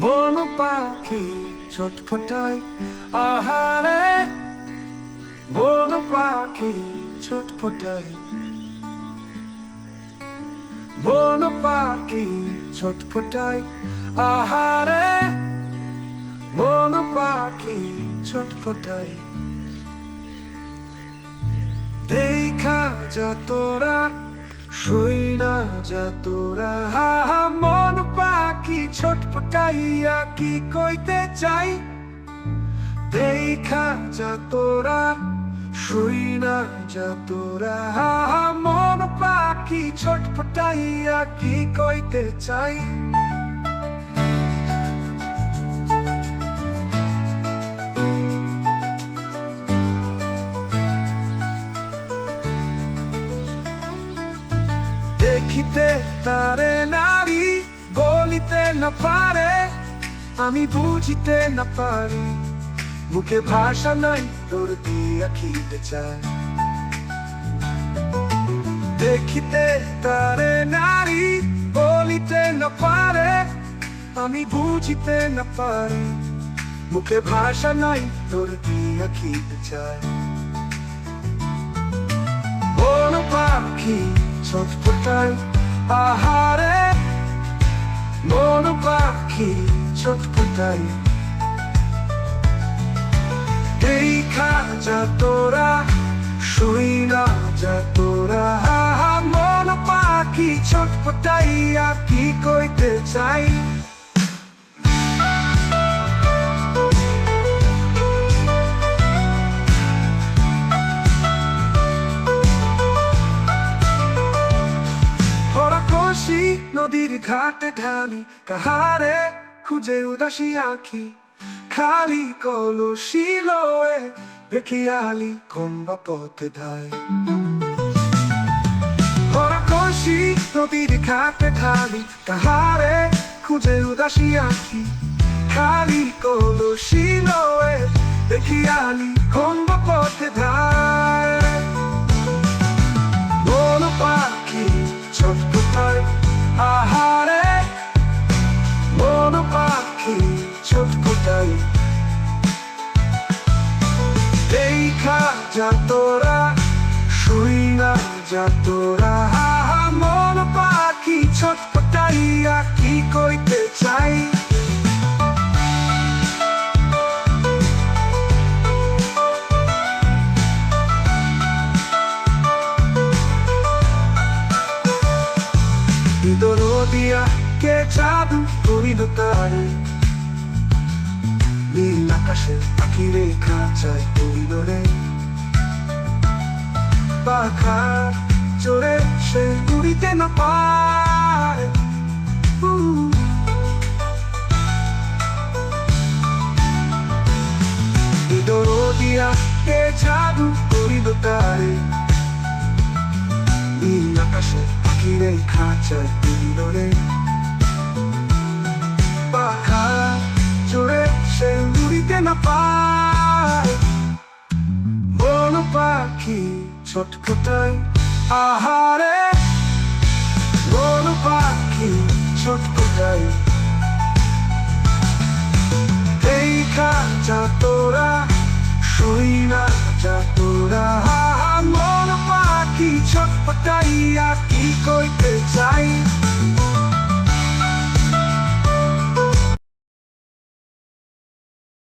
বন পাখি ছটফটায় আহারে। বন পাখি ছটফটায় বন পাখি ছটফটায় আহারে। বন পাখি ছটফটায় দেখা যা তোরা, শুই না যা তোরা। মন পাখি ছটফটাইয়া কি কইতে চাই? দেখা যা তোরা, শুই না যা তোরা। মন পাখি ছটফটাইয়া কি কইতে চাই? দেখিতে তারে নারী বলিতে না পারে, আমি বুঝিতে না পারি। মুখে ভাষা নাই, তোর দিয়া খিতে চায় দেখিতে তারে নারী, বলিতে না পারে, আমি বুঝিতে না পারি। মুখে ভাষা নাই, তোর দিয়া খিতে চায় বন পাখি ছটফটায় আহারে বন পাখি ছটফটায় দেখা যা তোরা, শুই না যা তোরা। মন পাখি ছটফটাইয়া কি কইতে চাই? ঘাটে ঢালি, কাহারে খুঁজে উদাসী আঁখি, খালি কলসি লয়ে বেখিয়ালি কম্বা পথে ধায় কষি নদীর ঘাটে ঢালি, কাহারে খুঁজে আঁখি, খালি কলসি লয়ে বেখিয়ালি কম্বা পথে ধায় ছটফটায় দেখা যা তোরা, শুই না যা তোরা। মন পাখি ছটফটাইয়া কি কইতে চাই? কে জাদু করিল তারে নীল আকাশে পাখি রেখা চাই পাখা চড়ে সে উড়িতে না। এই দরদিয়া কে জাদু না পায়। বন পাখি ছটফটায়। আহারে, বন পাখি ছটফটায়। দেখা যা তোরা শুই না যা তোরা। মন পাখি ছটফটাইয়া কি কইতে চাই